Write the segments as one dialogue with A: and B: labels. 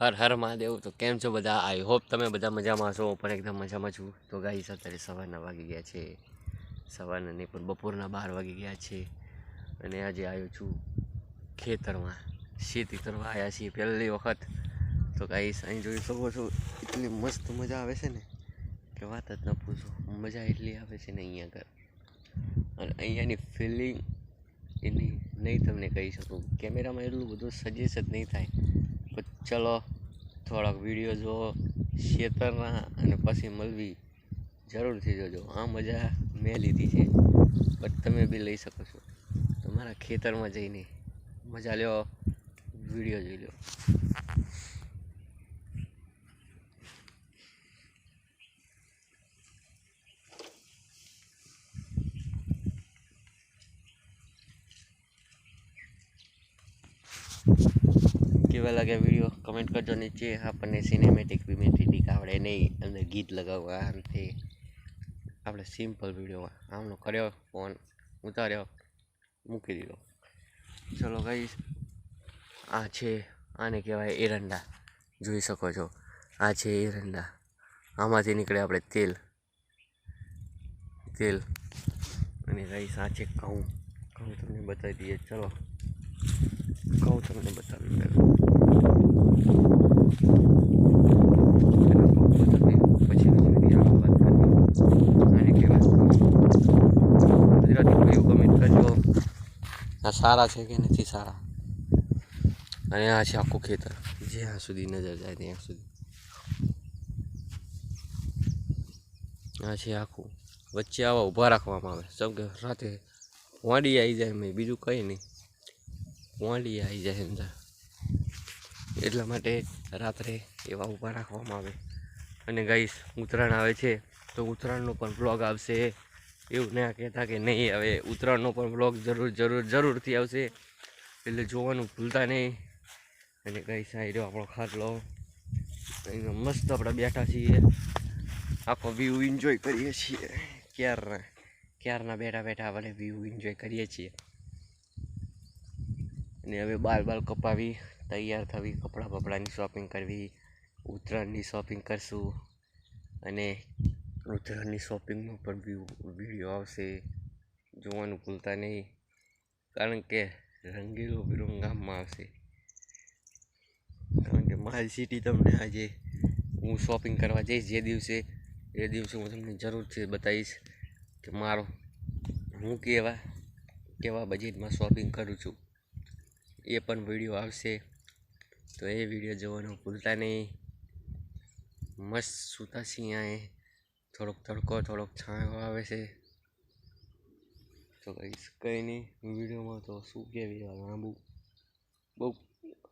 A: હર હર મહાદેવ, તો કેમ છો બધા? આઈ હોપ તમે બધા મજામાં છો. પણ એકદમ મજામાં છું. તો ગાઈસ અત્યારે સવારના વાગી ગયા છે. સવારના નહીં, પણ બપોરના બાર વાગી ગયા છે. અને આજે આવ્યો છું ખેતરમાં. ખેતી કરવા આવ્યા છીએ પહેલી વખત. તો ગાઈસ અહીં જોઈ શકો છો, એટલી મસ્ત મજા આવે છે ને, કે વાત જ ન પૂછો. મજા એટલી આવે છે ને અહીંયા આગળ. અને અહીંયાની ફિલિંગ એની નહીં તમને કહી શકું. કેમેરામાં એટલું બધું સજેસ્ટ નહીં થાય. ચલો, થોડાક વીડિયો જુઓ ખેતરના અને પછી મળવી જરૂરથી જોજો. આ મજા મેં લીધી છે. પણ તમે બી લઈ શકો છો. તમારા ખેતરમાં જઈને મજા લ્યો વીડિયો જોઈ લો. કેવા લાગ્યા વીડિયો કમેન્ટ કરજો નીચે. આપણને સિનેમેટિક વિમેટિક આવડે નહીં. અંદર ગીત લગાવવા આમ તે આપણે સિમ્પલ વિડીયોમાં આમનો કર્યો ફોન. ઉતાર્યો. મૂકી દીધો. ચલો ગઈ આ છે આને કહેવાય એરંડા. જોઈ શકો છો. આ છે એરંડા. આમાંથી નીકળે આપણે તેલ. તેલ. અને ગઈશ આ છે ઘઉં. ઘઉં તમને બતાવી દઈએ. ચલો. ઘઉં તમને બતાવી પહેલાં સારા છે કે નથી સારા? અને આ છે આખું ખેતર. જ્યાં સુધી નજર જાય ત્યાં સુધી. આ છે આખું. વચ્ચે આવા ઊભા રાખવામાં આવે. કે રાતે વાંડી આવી જાય મેં બીજું કંઈ નહીં. વાંડી આવી જાય અંદર એટલા માટે રાત્રે એવા ઊભા રાખવામાં આવે. અને ગાઈસ ઉત્તરાયણ આવે છે, તો ઉત્તરાયણનો પણ બ્લોગ આવશે. એવું ના કહેતા કે નહીં હવે ઉત્તરાયણનો પણ બ્લોગ જરૂર જરૂર, જરૂરથી આવશે. એટલે જોવાનું ભૂલતા નહીં. અને ગાઈસ આ રહ્યો આપણો ખાટલો. મસ્ત આપણે બેઠા છીએ. આખો વ્યૂ એન્જોય કરીએ છીએ. ક્યારના ક્યારના બેઠા બેઠા આપણે વ્યૂ એન્જોય કરીએ છીએ. અને હવે બાલ બાલ કપાવી. તૈયાર થવી, કપડાં બપડાની શોપિંગ કરવી, ઉત્તરાયણની શોપિંગ કરશું અને ઉત્તરાયણની શોપિંગનો પણ વીડિયો આવશે. જોવાનું ભૂલતા નહીં, કારણ કે રંગીલો બિરંગ ગામમાં આવશે. કારણ કે મારી સિટી તમને આજે હું શોપિંગ કરવા જઈશ જે દિવસે, એ દિવસે હું તમને જરૂરથી બતાવીશ કે મારો, હું કેવા કેવા બજેટમાં શોપિંગ કરું છું. એ પણ વીડિયો આવશે. તો એ વીડિયો જોવાનું ભૂલતા નહીં. મસ્ત સૂતા છીએ અહીં. થોડોક તડકો, થોડોક છાંયો આવે છે. તો કહીશ કંઈ નહીં વિડીયોમાં તો શું કહેવી લાંબુ? બહુ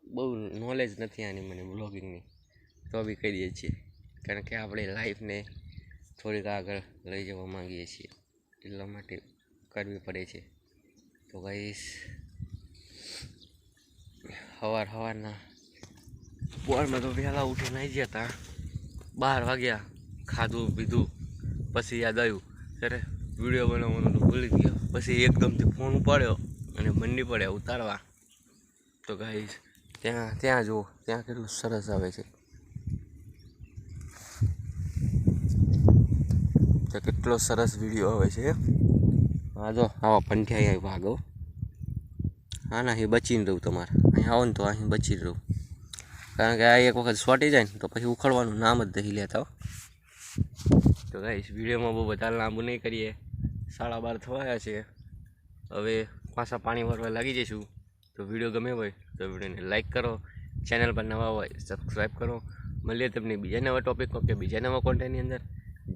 A: બહુ નોલેજ નથી આની મને બ્લોગિંગની તો બી કહી દઈએ છીએ. કારણ કે આપણે લાઈફને થોડીક આગળ લઈ જવા માંગીએ છીએ. એટલા માટે કરવી પડે છે. તો કહીશ સવાર સવારના પોરમાં તો વહેલા ઉઠી ગયા હતા બાર વાગ્યા, ખાધું, પીધું, પછી યાદ આવ્યું. ત્યારે વીડિયો બનાવવાનું તો ભૂલી ગયો. પછી એકદમથી ફોન ઉપાડ્યો અને મંડી પડ્યા ઉતારવા. તો ગાઈશ ત્યાં ત્યાં જુઓ, ત્યાં કેટલું સરસ આવે છે. તો કેટલો સરસ વીડિયો આવે છે. હા જો, આવા પંઠિયા ભાગો હા. ના અહીં બચીને રહું તમારે. અહીં આવો ને તો અહીં બચી રહું. કારણ કે આ એક વખત સોટી જાય ને તો પછી ઉખડવાનું નામ જ નહીં લેતા તો ગાઈશ વિડીયોમાં બહુ વધારે લાંબુ નહીં કરીએ. સાડા બાર થવાયા છે. હવે પાછા પાણી ભરવા લાગી જઈશું. તો વીડિયો ગમે હોય તો વિડીયોને લાઈક કરો. ચેનલ પર નવા હોય સબસ્ક્રાઈબ કરો. મળીએ તમને બીજા નવા ટોપિક કે બીજા નવા કોન્ટેન્ટની અંદર.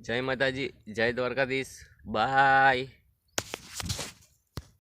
A: જય માતાજી, જય દ્વારકાધીશ. બાય